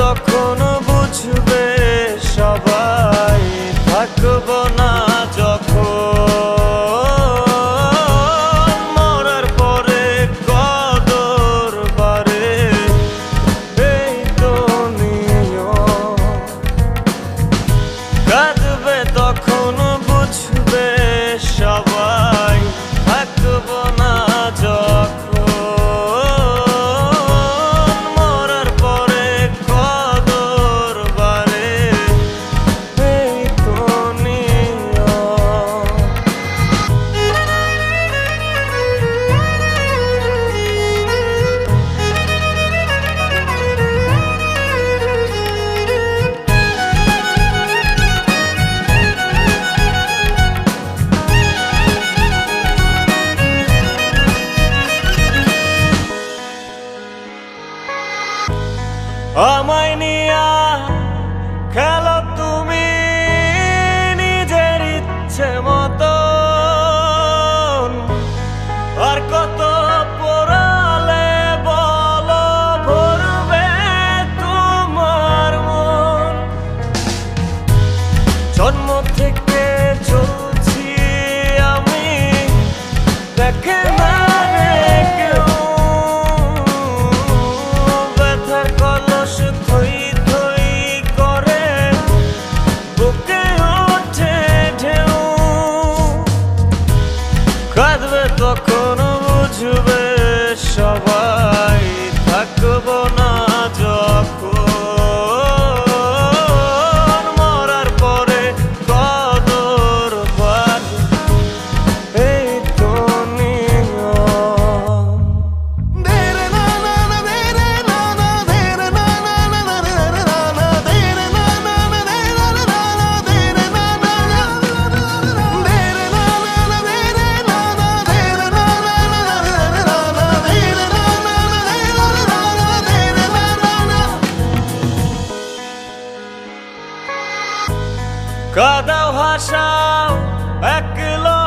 তখন বুঝবে সবাই থাকব না যখন। মরার পরে কদর বারে এই জন্ম থেকে চলছি আমি? দেখে কাদাও হাসাও একলা